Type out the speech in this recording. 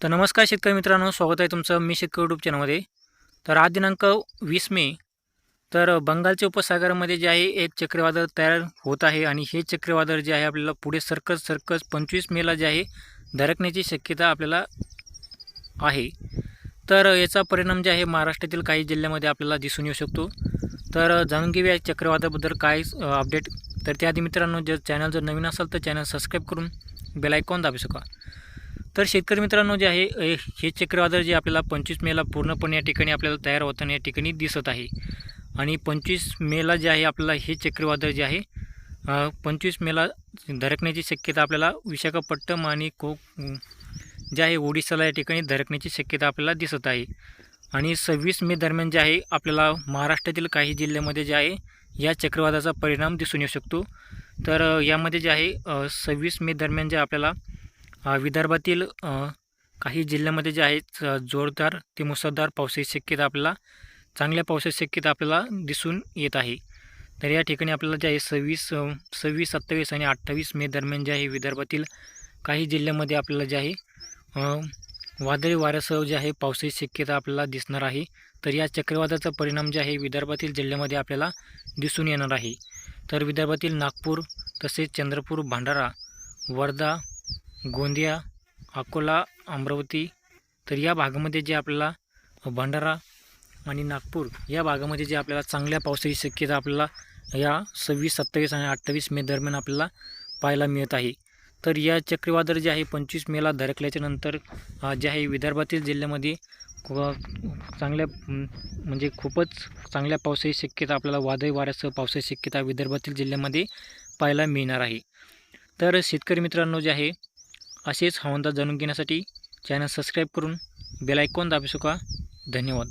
तर नमस्कार शेतकरी मित्रांनो स्वागत आहे तुमचं मी शेतकरी यूट्यूब चॅनलमध्ये तर आज दिनांक वीस मे तर बंगालच्या उपसागरामध्ये जे आहे एक चक्रीवादळ तयार होत आहे आणि हे चक्रीवादळ जे आहे आपल्याला पुढे सरकस सरकस पंचवीस मेला जे आहे धडकण्याची शक्यता आपल्याला आहे. तर याचा परिणाम जे आहे महाराष्ट्रातील काही जिल्ह्यामध्ये आपल्याला दिसून येऊ शकतो. तर जाणून घेऊया चक्रीवादळाबद्दल काय अपडेट तर त्याआधी मित्रांनो जर चॅनल जर नवीन असेल तर चॅनल सबस्क्राईब करून बेलायकॉन दाबू शका तर शेतकरी मित्रांनो जे आहे हे चक्रवादळ जे आपल्याला पंचवीस मेला पूर्णपणे या ठिकाणी आपल्याला तयार होताना या ठिकाणी दिसत आहे. आणि पंचवीस मेला जे आहे आपल्याला हे चक्रवादळ जे आहे पंचवीस मेला धडकण्याची शक्यता आपल्याला विशाखापट्टणम आणि को जे आहे ओडिशाला या ठिकाणी धडकण्याची शक्यता आपल्याला दिसत आहे. आणि सव्वीस मे दरम्यान जे आहे आपल्याला महाराष्ट्रातील काही जिल्ह्यामध्ये जे आहे या चक्रवादाचा परिणाम दिसून येऊ शकतो. तर यामध्ये जे आहे सव्वीस मे दरम्यान जे आपल्याला विदर्भातील काही जिल्ह्यामध्ये जे आहेत जोरदार ते मुसळधार पावसाची शक्यता आपल्याला चांगल्या पावसाची शक्यता आपल्याला दिसून येत आहे. तर या ठिकाणी आपल्याला जे आहे सव्वीस सव्वीस सत्तावीस आणि अठ्ठावीस मे दरम्यान जे आहे विदर्भातील काही जिल्ह्यामध्ये आपल्याला जे आहे वादळी वाऱ्यासह जे आहे पावसाची शक्यता आपल्याला दिसणार आहे. तर या चक्रीवादळाचा परिणाम जे आहे विदर्भातील जिल्ह्यामध्ये आपल्याला दिसून येणार आहे. तर विदर्भातील नागपूर तसेच चंद्रपूर भंडारा वर्धा गोंदिया अकोला अमरावती तर या भागामध्ये जे आपल्याला भंडारा आणि नागपूर या भागामध्ये जे आपल्याला चांगल्या पावसाची शक्यता आपल्याला या सव्वीस सत्तावीस आणि अठ्ठावीस मे दरम्यान आपल्याला पाहायला मिळत आहे. तर या चक्रीवादळ जे आहे पंचवीस मेला धडकल्याच्या नंतर जे आहे विदर्भातील जिल्ह्यामध्ये चांगल्या म्हणजे खूपच चांगल्या पावसाची शक्यता आपल्याला वादळी वाऱ्यासह पावसाची शक्यता विदर्भातील जिल्ह्यामध्ये पाहायला मिळणार आहे. तर शेतकरी मित्रांनो जे आहे असेच हवामान जाणून घेण्यासाठी चॅनल सबस्क्राईब करून बेलायकॉन दाबू शका धन्यवाद.